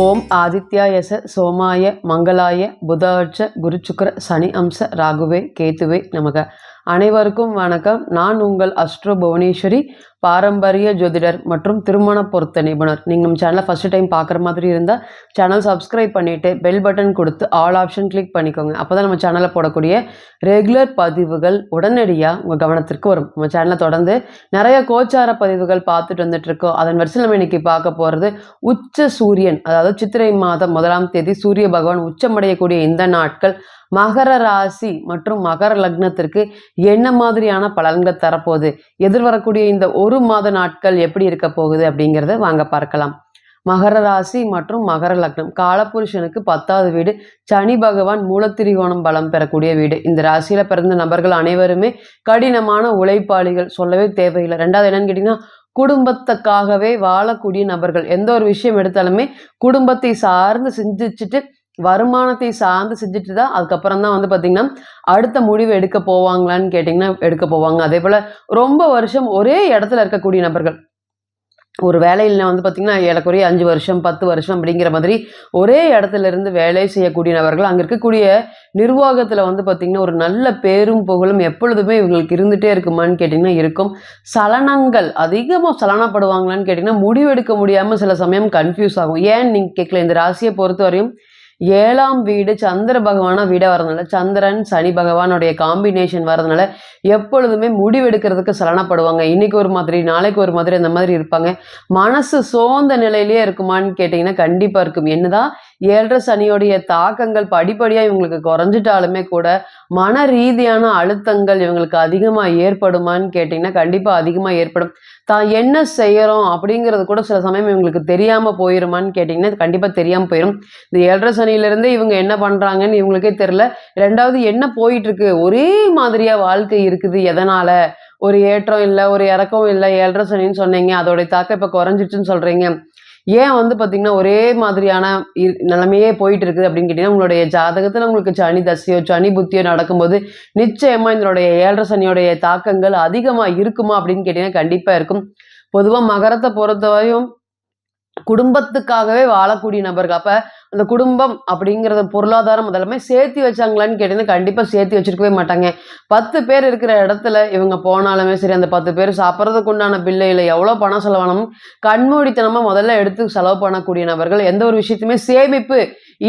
ஓம் ஆதித்யாயச சோமாய மங்களாய புதாட்ச குருச்சுக்கர சனி அம்ச ராகுவே கேத்துவே நமக. அனைவருக்கும் வணக்கம். நான் உங்கள் அஸ்ட்ரோ புவனேஸ்வரி பாரம்பரிய ஜோதிடர் மற்றும் திருமண பொருத்த நிபுணர். நீங்கள் நம்ம சேனலை ஃபஸ்ட்டு டைம் பார்க்குற மாதிரி இருந்தால் சேனல் சப்ஸ்கிரைப் பண்ணிவிட்டு பெல் பட்டன் கொடுத்து ஆல் ஆப்ஷன் கிளிக் பண்ணிக்கோங்க. அப்போ தான் நம்ம சேனலில் போடக்கூடிய ரெகுலர் பதிவுகள் உடனடியாக உங்கள் கவனத்திற்கு வரும். நம்ம சேனலை தொடர்ந்து நிறைய கோச்சார பதிவுகள் பார்த்துட்டு வந்துட்டு இருக்கோம் அதன் வரிசையில் நம்ம இன்னைக்கு பார்க்க போகிறது உச்ச சூரியன் அதாவது சித்திரை மாதம் முதலாம் தேதி சூரிய பகவான் உச்சமடையக்கூடிய இந்த நாட்கள் மகர ராசி மற்றும் மகர லக்னத்திற்கு என்ன மாதிரியான பலன்கள் தரப்போகுது? எதிர்வரக்கூடிய இந்த ஒரு மாத நாட்கள் எப்படி இருக்க போகுது அப்படிங்கிறத வாங்க பார்க்கலாம். மகர ராசி மற்றும் மகர லக்னம். காலபுருஷனுக்கு பத்தாவது வீடு. சனி பகவான் மூலத்திரிகோணம் பலம் பெறக்கூடிய வீடு. இந்த ராசியில பிறந்த நபர்கள் அனைவருமே கடினமான உழைப்பாளிகள். சொல்லவே தேவையில்லை. ரெண்டாவது என்னன்னு கேட்டிங்கன்னா குடும்பத்துக்காகவே வாழக்கூடிய நபர்கள். எந்த ஒரு விஷயம் எடுத்தாலுமே குடும்பத்தை சார்ந்து சிந்திச்சுட்டு வருமானத்தை சார்ந்து செஞ்சுட்டு தான் அதுக்கப்புறம் தான் வந்து பார்த்திங்கன்னா அடுத்த முடிவு எடுக்க போவாங்களான்னு கேட்டிங்கன்னா எடுக்க போவாங்க. அதே போல் ரொம்ப வருஷம் ஒரே இடத்துல இருக்கக்கூடிய நபர்கள். ஒரு வேலையில் வந்து பார்த்திங்கன்னா ஏறக்குறைய அஞ்சு வருஷம் பத்து வருஷம் அப்படிங்கிற மாதிரி ஒரே இடத்துல இருந்து வேலை செய்யக்கூடிய நபர்கள். அங்கே இருக்கக்கூடிய நிர்வாகத்தில் வந்து பார்த்திங்கன்னா ஒரு நல்ல பேரும் புகழும் எப்பொழுதுமே இவங்களுக்கு இருந்துகிட்டே இருக்குமான்னு கேட்டிங்கன்னா இருக்கும். சலனங்கள் அதிகமாக சலனப்படுவாங்களான்னு கேட்டிங்கன்னா முடிவெடுக்க முடியாமல் சில சமயம் கன்ஃபியூஸ் ஆகும். ஏன் நீங்கள் கேட்கல இந்த ராசியை பொறுத்த வரையும் ஏழாம் வீடு சந்திர பகவானாக வீட வரதுனால சந்திரன் சனி பகவானுடைய காம்பினேஷன் வரதுனால எப்பொழுதுமே முடிவெடுக்கிறதுக்கு சலனப்படுவாங்க. இன்னைக்கு ஒரு மாதிரி நாளைக்கு ஒரு மாதிரி அந்த மாதிரி இருப்பாங்க. மனசு சோர்ந்த நிலையிலேயே இருக்குமான்னு கேட்டிங்கன்னா கண்டிப்பாக இருக்கும். என்னதான் ஏழரை சனியோடைய தாக்கங்கள் படிப்படியாக இவங்களுக்கு குறைஞ்சிட்டாலுமே கூட மன ரீதியான அழுத்தங்கள் இவங்களுக்கு அதிகமாக ஏற்படுமான்னு கேட்டிங்கன்னா கண்டிப்பாக அதிகமாக ஏற்படும். தான் என்ன செய்கிறோம் அப்படிங்கிறது கூட சில சமயம் இவங்களுக்கு தெரியாமல் போயிருமான்னு கேட்டிங்கன்னா கண்டிப்பாக தெரியாமல் போயிடும் இந்த ஏழரை சனியிலேருந்து இவங்க என்ன பண்ணுறாங்கன்னு இவங்களுக்கே தெரில ரெண்டாவது என்ன போயிட்டுருக்கு? ஒரே மாதிரியாக வாழ்க்கை இருக்குது. எதனால்? ஒரு ஏற்றம் இல்லை ஒரு இறக்கம் இல்லை ஏழரை சனின்னு சொன்னீங்க. அதோடைய தாக்கம் இப்போ குறைஞ்சிச்சுன்னு சொல்கிறீங்க ஏன் வந்து பார்த்தீங்கன்னா ஒரே மாதிரியான இ- நிலைமையே போயிட்டு இருக்குது அப்படின்னு கேட்டிங்கன்னா உங்களுடைய ஜாதகத்தில் உங்களுக்கு சனி தசையோ சனி புத்தியோ நடக்கும்போது நிச்சயமாக இதனுடைய ஏழரை சனியோடைய தாக்கங்கள் அதிகமாக இருக்குமா அப்படின்னு கேட்டிங்கன்னா கண்டிப்பாக இருக்கும். பொதுவாக மகரத்தை பொறுத்தவரையும் குடும்பத்துக்காகவே வாழக்கூடிய நபர்கள். அப்போ அந்த குடும்பம் அப்படிங்கிறத பொருளாதாரம் அதெல்லாமே சேர்த்து வச்சாங்களான்னு கேட்டிங்கன்னா கண்டிப்பாக சேர்த்து வச்சிருக்கவே மாட்டாங்க. பத்து பேர் இருக்கிற இடத்துல இவங்க போனாலுமே சரி அந்த பத்து பேர் சாப்பிட்றதுக்கு உண்டான பில்லு இல்லை எவ்வளோ பணம் செலவானும் கண்மூடித்தனமாக முதல்ல எடுத்து செலவு பண்ணக்கூடிய நபர்கள் எந்த ஒரு விஷயத்தையுமே சேமிப்பு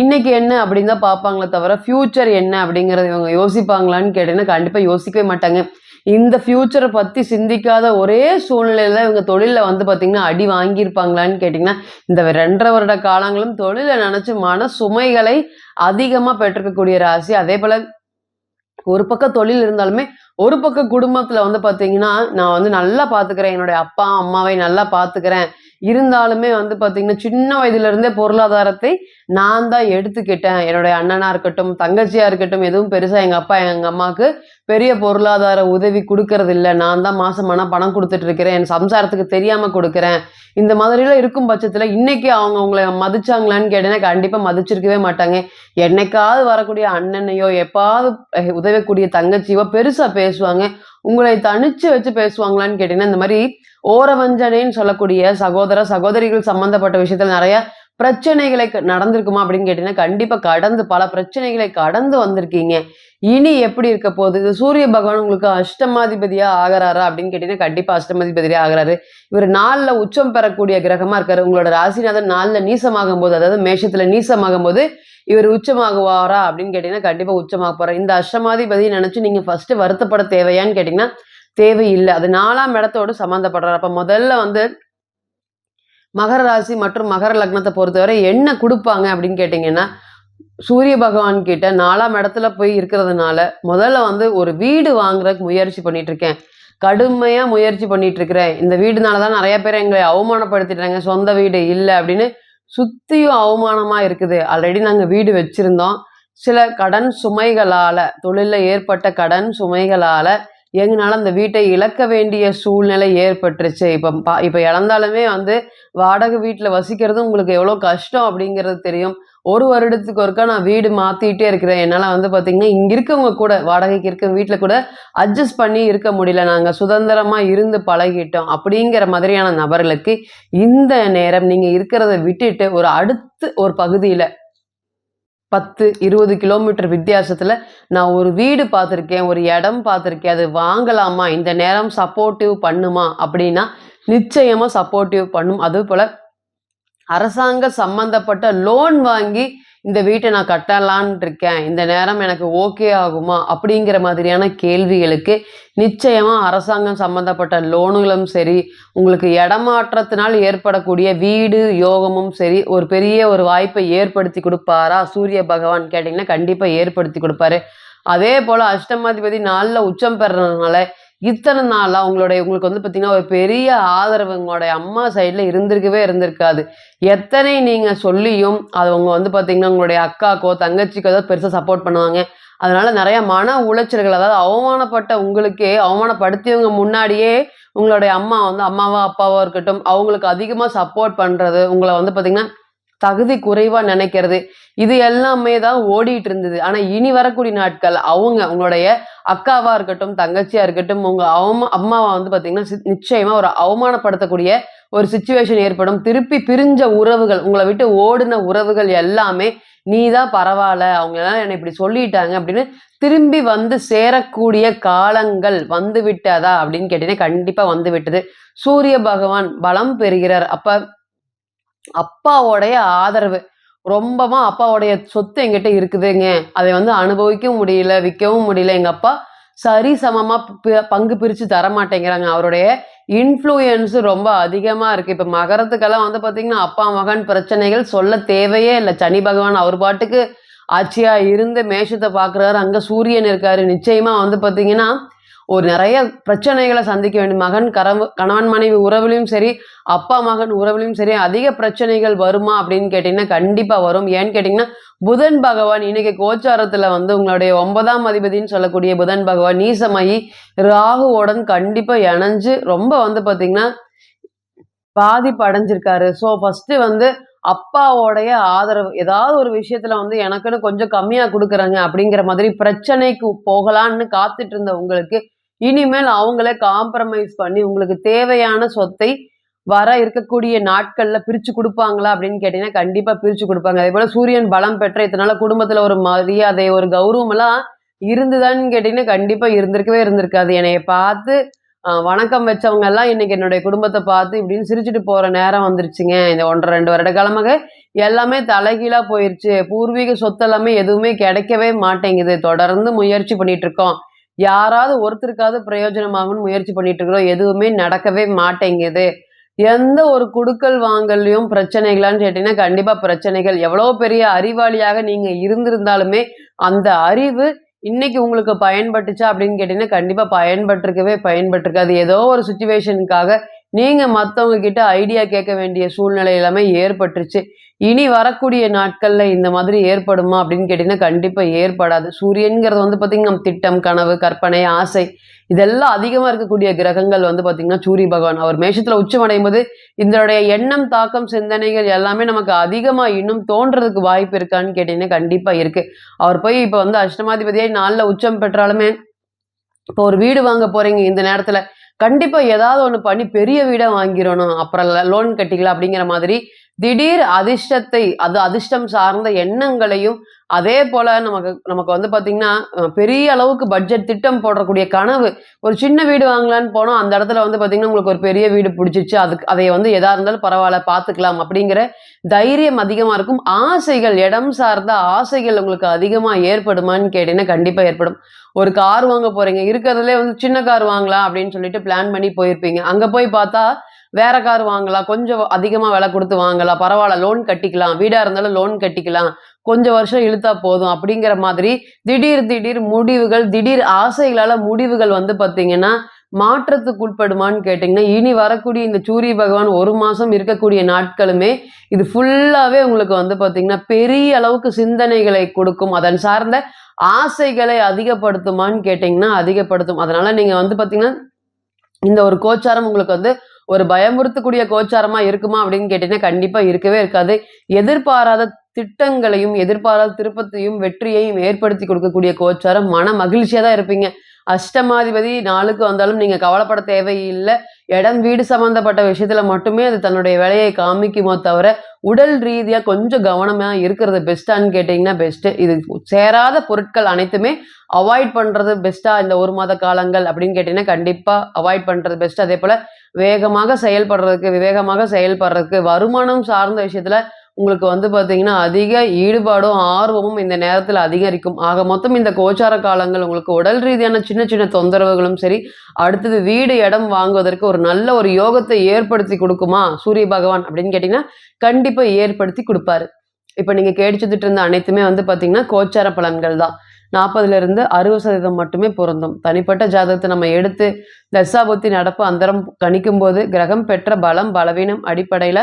இன்னைக்கு என்ன அப்படின்னு தான் பார்ப்பாங்களே தவிர ஃப்யூச்சர் என்ன அப்படிங்கிறத இவங்க யோசிப்பாங்களான்னு கேட்டிங்கன்னா கண்டிப்பாக யோசிக்கவே மாட்டாங்க. இந்த ஃப்யூச்சரை பற்றி சிந்திக்காத ஒரே சூழ்நிலையில இவங்க தொழிலில் வந்து பார்த்திங்கன்னா அடி வாங்கியிருப்பாங்களான்னு கேட்டிங்கன்னா இந்த ரெண்டரை வருட காலங்களும் தொழிலை நினச்சி மன சுமைகளை அதிகமாக பெற்றிருக்கக்கூடிய ராசி. அதே போல் ஒரு பக்கம் தொழில் இருந்தாலுமே ஒரு பக்கம் குடும்பத்தில் வந்து பார்த்தீங்கன்னா நான் வந்து நல்லா பார்த்துக்கிறேன் என்னுடைய அப்பா அம்மாவை நல்லா பார்த்துக்கிறேன் இருந்தாலுமே வந்து பார்த்தீங்கன்னா சின்ன வயதுலேருந்தே பொருளாதாரத்தை நான் தான் எடுத்துக்கிட்டேன். என்னுடைய அண்ணனாக இருக்கட்டும் தங்கச்சியாக இருக்கட்டும் எதுவும் பெருசாக எங்கள் அப்பா எங்கள் அம்மாவுக்கு பெரிய பொருளாதார உதவி கொடுக்கறது இல்லை. நான் தான் மாசமான பணம் கொடுத்துட்டு இருக்கிறேன். என் சம்சாரத்துக்கு தெரியாமல் கொடுக்குறேன். இந்த மாதிரிலாம் இருக்கும் பட்சத்தில் இன்னைக்கு அவங்க உங்களை மதிச்சாங்களான்னு கேட்டீங்கன்னா கண்டிப்பாக மதிச்சிருக்கவே மாட்டாங்க. என்னைக்காவது வரக்கூடிய அண்ணனையோ எப்பாவது உதவக்கூடிய தங்கச்சியோ பெருசாக பேசுவாங்க. உங்களை தனிச்சு வச்சு பேசுவாங்களான்னு கேட்டீங்கன்னா இந்த மாதிரி ஓரவஞ்சனைன்னு சொல்லக்கூடிய சகோதர சகோதரிகள் சம்பந்தப்பட்ட விஷயத்துல நிறைய பிரச்சனைகளை க- நடந்திருக்குமா அப்படின்னு கேட்டீங்கன்னா கண்டிப்பா கடந்து பல பிரச்சனைகளை கடந்து வந்திருக்கீங்க. இனி எப்படி இருக்க போகுது? இது சூரிய பகவான் உங்களுக்கு அஷ்டமாதிபதியா ஆகிறாரா அப்படின்னு கேட்டீங்கன்னா கண்டிப்பா அஷ்டமாதிபதியா ஆகிறாரு. இவர் நாளில் உச்சம் பெறக்கூடிய கிரகமா இருக்காரு. உங்களோட ராசிநாதன் நாளில் நீசமாகும் போது அதாவது மேஷத்துல நீசமாகும் போது இவர் உச்சமாகுவாரா அப்படின்னு கேட்டீங்கன்னா கண்டிப்பா உச்சமாக போகிறார் இந்த அஷ்டமாதிபதி நினைச்சு நீங்க ஃபர்ஸ்ட் வருத்தப்பட தேவையான்னு கேட்டீங்கன்னா தேவையில்லை. அது நாலாம் இடத்தோடு சம்மந்தப்படுறாரு அப்ப முதல்ல வந்து மகர ராசி மற்றும் மகர லக்னத்தை பொறுத்தவரை என்ன கொடுப்பாங்க அப்படின்னு கேட்டிங்கன்னா சூரிய பகவான் கிட்ட நாலாம் இடத்துல போய் இருக்கிறதுனால முதல்ல வந்து ஒரு வீடு வாங்குறதுக்கு முயற்சி பண்ணிட்டு இருக்கேன் கடுமையாக முயற்சி பண்ணிட்டு இருக்கிறேன் இந்த வீடுனால தான் நிறைய பேர் எங்களை அவமானப்படுத்திட்டாங்க. சொந்த வீடு இல்லை அப்படின்னு சுத்தியும் அவமானமா இருக்குது. ஆல்ரெடி நாங்கள் வீடு வச்சிருந்தோம். சில கடன் சுமைகளால் தொழிலில் ஏற்பட்ட கடன் சுமைகளால் எங்களால அந்த வீட்டை இழக்க வேண்டிய சூழ்நிலை ஏற்பட்டுருச்சு? இப்போ பா இப்போ இழந்தாலுமே வந்து வாடகை வீட்டில் வசிக்கிறது உங்களுக்கு எவ்வளோ கஷ்டம் அப்படிங்கிறது தெரியும். ஒரு வருடத்துக்கு ஒருக்கா நான் வீடு மாற்றிட்டே இருக்கிறேன். என்னால் வந்து பார்த்தீங்கன்னா இங்கே இருக்கவங்க கூட வாடகைக்கு இருக்க வீட்டில் கூட அட்ஜஸ்ட் பண்ணி இருக்க முடியல. நாங்கள் சுதந்திரமாக இருந்து பழகிட்டோம். அப்படிங்கிற மாதிரியான நபர்களுக்கு இந்த நேரம் நீங்கள் இருக்கிறத விட்டுட்டு ஒரு அடுத்து ஒரு பகுதியில் பத்து இருபது கிலோமீட்டர் வித்தியாசத்தில் நான் ஒரு வீடு பார்த்துருக்கேன் ஒரு இடம் பார்த்துருக்கேன் அது வாங்கலாமா? இந்த நேரம் சப்போர்ட்டிவ் பண்ணுமா? அப்படின்னா நிச்சயமாக சப்போர்ட்டிவ் பண்ணும். அதுபோல் அரசாங்க சம்பந்தப்பட்ட லோன் வாங்கி இந்த வீட்டை நான் கட்டலான் இருக்கேன் இந்த நேரம் எனக்கு ஓகே ஆகுமா? அப்படிங்கிற மாதிரியான கேள்விகளுக்கு நிச்சயமா அரசாங்கம் சம்பந்தப்பட்ட லோனுகளும் சரி உங்களுக்கு இடமாற்றத்தினால் ஏற்படக்கூடிய வீடு யோகமும் சரி ஒரு பெரிய ஒரு வாய்ப்பை ஏற்படுத்தி கொடுப்பாரா? சூரிய பகவான் கேட்டிங்கன்னா கண்டிப்பாக ஏற்படுத்தி கொடுப்பாரு. அதே போல் அஷ்டமாதிபதி நாளில் உச்சம் பெறனால இத்தனை நாளாக உங்களுடைய உங்களுக்கு வந்து பார்த்தீங்கன்னா ஒரு பெரிய ஆதரவு உங்களுடைய அம்மா சைடில் இருந்திருக்கவே இருந்திருக்காது. எத்தனை நீங்கள் சொல்லியும் அது அவங்க வந்து பார்த்தீங்கன்னா உங்களுடைய அக்காக்கோ தங்கச்சிக்கோ ஏதாவது பெருசாக சப்போர்ட் பண்ணுவாங்க. அதனால நிறைய மன உளைச்சல்கள் அதாவது அவமானப்பட்ட உங்களுக்கே அவமானப்படுத்தியவங்க முன்னாடியே உங்களுடைய அம்மா வந்து அம்மாவோ அப்பாவோ இருக்கட்டும் அவங்களுக்கு அதிகமாக சப்போர்ட் பண்ணுறது உங்களை வந்து பார்த்தீங்கன்னா தகுதி குறைவாக நினைக்கிறது. இது எல்லாமே தான் ஓடிட்டு இருந்தது. ஆனால் இனி வரக்கூடிய நாட்கள் அவங்க உங்களுடைய அக்காவா இருக்கட்டும் தங்கச்சியா இருக்கட்டும் உங்க அவமா அம்மாவை வந்து பாத்தீங்கன்னா நிச்சயமா ஒரு அவமானப்படுத்தக்கூடிய ஒரு சுச்சுவேஷன் ஏற்படும். திருப்பி பிரிஞ்ச உறவுகள் உங்களை விட்டு ஓடின உறவுகள் எல்லாமே நீ தான் பரவாயில்ல அவங்க எல்லாம் என்னை இப்படி சொல்லிட்டாங்க அப்படின்னு திரும்பி வந்து சேரக்கூடிய காலங்கள் வந்து விட்டதா அப்படின்னு கேட்டீங்கன்னா கண்டிப்பா வந்து விட்டது. சூரிய பகவான் பலம் பெறுகிறார். அப்ப அப்பாவோடைய ஆதரவு. ரொம்பமா அப்பாவோடைய சொத்து எங்கிட்ட இருக்குதுங்க. அதை வந்து அனுபவிக்கவும் முடியல விற்கவும் முடியல. எங்க அப்பா சரி சமமா பங்கு பிரிச்சு தர மாட்டேங்கிறாங்க அவருடைய இன்ஃப்ளூயன்ஸ் ரொம்ப அதிகமா இருக்கு. இப்ப மகரத்துக்கெல்லாம் வந்து பாத்தீங்கன்னா அப்பா மகன் பிரச்சனைகள் சொல்ல தேவையே இல்லை. சனி பகவான் அவர் பாட்டுக்கு ஆட்சியா இருந்து மேஷத்தை பாக்குறாரு. அங்க சூரியன் இருக்காரு. நிச்சயமா வந்து பாத்தீங்கன்னா ஒரு நிறைய பிரச்சனைகளை சந்திக்க வேண்டும் மகன் கரவு கணவன் மனைவி உறவுலையும் சரி அப்பா மகன் உறவுலையும் சரி அதிக பிரச்சனைகள் வருமா அப்படின்னு கேட்டிங்கன்னா கண்டிப்பாக வரும். ஏன்னு கேட்டிங்கன்னா புதன் பகவான் இன்னைக்கு கோச்சாரத்தில் வந்து உங்களுடைய ஒன்பதாம் அதிபதினு சொல்லக்கூடிய புதன் பகவான் நீசமாயி ராகுவோடன் கண்டிப்பாக இணைஞ்சு ரொம்ப வந்து பார்த்தீங்கன்னா பாதிப்பு அடைஞ்சிருக்காரு. ஸோ ஃபஸ்ட்டு வந்து அப்பாவோடைய ஆதரவு ஏதாவது ஒரு விஷயத்துல வந்து எனக்குன்னு கொஞ்சம் கம்மியா கொடுக்குறாங்க அப்படிங்கிற மாதிரி பிரச்சனைக்கு போகலான்னு காத்துட்டு இருந்த உங்களுக்கு இனிமேல் அவங்களே காம்ப்ரமைஸ் பண்ணி உங்களுக்கு தேவையான சொத்தை வர இருக்கக்கூடிய நாட்கள்ல பிரிச்சு கொடுப்பாங்களா அப்படின்னு கேட்டீங்கன்னா கண்டிப்பா பிரிச்சு கொடுப்பாங்க. அதே போல சூரியன் பலம் பெற்ற இதனால குடும்பத்துல ஒரு மரியாதை ஒரு கௌரவம் எல்லாம் இருந்துதான்னு கேட்டீங்கன்னா கண்டிப்பா இருந்திருக்கவே இருந்திருக்காது. என்னைய பார்த்து வணக்கம் வச்சவங்க எல்லாம் இன்னைக்கு என்னுடைய குடும்பத்தை பார்த்து இப்படின்னு சிரிச்சுட்டு போற நேரம் வந்துருச்சுங்க. இந்த ஒன்றரை ரெண்டு வருட காலமாக எல்லாமே தலைகீழா போயிருச்சு. பூர்வீக சொத்து எல்லாமே எதுவுமே கிடைக்கவே மாட்டேங்குது. தொடர்ந்து முயற்சி பண்ணிட்டு இருக்கோம். யாராவது ஒருத்தருக்காவது பிரயோஜனமாகும்னு முயற்சி பண்ணிட்டு இருக்கிறோம் எதுவுமே நடக்கவே மாட்டேங்குது. எந்த ஒரு குடுக்கல் வாங்கல்லையும் பிரச்சனைகளான்னு கேட்டீங்கன்னா கண்டிப்பா பிரச்சனைகள். எவ்வளோ பெரிய அறிவாளியாக நீங்க இருந்திருந்தாலுமே அந்த அறிவு இன்னைக்கு உங்களுக்கு பயன்பட்டுச்சா அப்படின்னு கேட்டீங்கன்னா கண்டிப்பா பயன்பட்டிருக்கவே பயன்பட்டிருக்காது ஏதோ ஒரு சுச்சுவேஷனுக்காக நீங்கள் மற்றவங்க கிட்ட ஐடியா கேட்க வேண்டிய சூழ்நிலை எல்லாமே ஏற்பட்டுருச்சு. இனி வரக்கூடிய நாட்களில் இந்த மாதிரி ஏற்படுமா அப்படின்னு கேட்டிங்கன்னா கண்டிப்பாக ஏற்படாது. சூரியன்கிறது வந்து பார்த்திங்கன்னா திட்டம் கனவு கற்பனை ஆசை இதெல்லாம் அதிகமாக இருக்கக்கூடிய கிரகங்கள் வந்து பார்த்திங்கன்னா சூரிய பகவான் அவர் மேஷத்தில் உச்சமடையும் போது இதனுடைய எண்ணம் தாக்கம் சிந்தனைகள் எல்லாமே நமக்கு அதிகமாக இன்னும் தோன்றதுக்கு வாய்ப்பு இருக்கான்னு கேட்டிங்கன்னா கண்டிப்பாக இருக்குது அவர் போய் இப்போ வந்து அஷ்டமாதிபதியாக நாளில் உச்சம் பெற்றாலுமே இப்போ ஒரு வீடு வாங்க போகிறீங்க இந்த நேரத்தில் கண்டிப்பா ஏதாவது ஒண்ணு பண்ணி பெரிய வீடா வாங்கிடணும். அப்புறம் லோன் கட்டிக்கலாம் அப்படிங்கிற மாதிரி திடீர் அதிர்ஷ்டத்தை அது அதிர்ஷ்டம் சார்ந்த எண்ணங்களையும் அதே போல நமக்கு நமக்கு வந்து பார்த்தீங்கன்னா பெரிய அளவுக்கு பட்ஜெட் திட்டம் போடக்கூடிய கனவு ஒரு சின்ன வீடு வாங்கலான்னு போனோம் அந்த இடத்துல வந்து பார்த்தீங்கன்னா உங்களுக்கு ஒரு பெரிய வீடு பிடிச்சிச்சு அதுக்கு அதை வந்து எதா இருந்தாலும் பரவாயில்ல பார்த்துக்கலாம் அப்படிங்கிற தைரியம் அதிகமாக இருக்கும். ஆசைகள் இடம் சார்ந்த ஆசைகள் உங்களுக்கு அதிகமாக ஏற்படுமான்னு கேட்டீங்கன்னா கண்டிப்பாக ஏற்படும். ஒரு கார் வாங்க போகிறீங்க இருக்கிறதுலே வந்து சின்ன கார் வாங்கலாம் அப்படின்னு சொல்லிட்டு பிளான் பண்ணி போயிருப்பீங்க. அங்கே போய் பார்த்தா வேற கார் வாங்கலாம் கொஞ்சம் அதிகமா விலை கொடுத்து வாங்கலாம் பரவாயில்ல லோன் கட்டிக்கலாம் வீடா இருந்தாலும் லோன் கட்டிக்கலாம் கொஞ்சம் வருஷம் இழுத்தா போதும் அப்படிங்கிற மாதிரி திடீர் திடீர் முடிவுகள் திடீர் ஆசைகளால முடிவுகள் வந்து பாத்தீங்கன்னா மாற்றத்துக்கு உட்படுமான்னு கேட்டிங்கன்னா இனி வரக்கூடிய இந்த சூரிய பகவான் ஒரு மாசம் இருக்கக்கூடிய நாட்களுமே இது ஃபுல்லாவே உங்களுக்கு வந்து பாத்தீங்கன்னா பெரிய அளவுக்கு சிந்தனைகளை கொடுக்கும். அதன் சார்ந்த ஆசைகளை அதிகப்படுத்துமான்னு கேட்டிங்கன்னா அதிகப்படுத்தும். அதனால நீங்க வந்து பாத்தீங்கன்னா இந்த ஒரு கோச்சாரம் உங்களுக்கு வந்து ஒரு பயமுறுத்தக்கூடிய கோச்சாரமா இருக்குமா அப்படின்னு கேட்டீங்கன்னா கண்டிப்பா இருக்கவே இருக்காது. எதிர்பாராத திட்டங்களையும் எதிர்பாராத திருப்பத்தையும் வெற்றியையும் ஏற்படுத்தி கொடுக்கக்கூடிய கோச்சாரம் மன மகிழ்ச்சியா தான் இருப்பீங்க. அஷ்டமாதிபதி நாளுக்கு வந்தாலும் நீங்க கவலைப்பட தேவையில்லை. இடம் வீடு சம்பந்தப்பட்ட விஷயத்துல மட்டுமே அது தன்னுடைய வேலையை காமிக்குமோ தவிர உடல் ரீதியா கொஞ்சம் கவனமா இருக்கிறது பெஸ்ட்டான்னு கேட்டிங்கன்னா பெஸ்ட் இது சேராத பொருட்கள் அனைத்துமே அவாய்ட் பண்றது பெஸ்ட்டாக இந்த ஒரு மாத காலங்கள் அப்படின்னு கேட்டிங்கன்னா கண்டிப்பா அவாய்ட் பண்றது பெஸ்ட் அதே போல வேகமாக செயல்படுறதுக்கு விவேகமாக செயல்படுறதுக்கு வருமானம் சார்ந்த விஷயத்துல உங்களுக்கு வந்து பார்த்தீங்கன்னா அதிக ஈடுபாடும் ஆர்வமும் இந்த நேரத்தில் அதிகரிக்கும். ஆக மொத்தம் இந்த கோச்சார காலங்கள் உங்களுக்கு உடல் ரீதியான சின்ன சின்ன தொந்தரவுகளும் சரி அடுத்தது வீடு இடம் வாங்குவதற்கு ஒரு நல்ல ஒரு யோகத்தை ஏற்படுத்தி கொடுக்குமா? சூரிய பகவான் அப்படின்னு கேட்டிங்கன்னா கண்டிப்பாக ஏற்படுத்தி கொடுப்பாரு. இப்போ நீங்கள் கேடிச்சுட்டு இருந்த அனைத்துமே வந்து பார்த்தீங்கன்னா கோச்சார பலன்கள் தான். நாற்பதுலேருந்து அறுபது சதவீதம் மட்டுமே பொருந்தும். தனிப்பட்ட ஜாதகத்தை நம்ம எடுத்து தசாபுத்தி நடப்பு அந்தரம் கணிக்கும் போது கிரகம் பெற்ற பலம் பலவீனம் அடிப்படையில்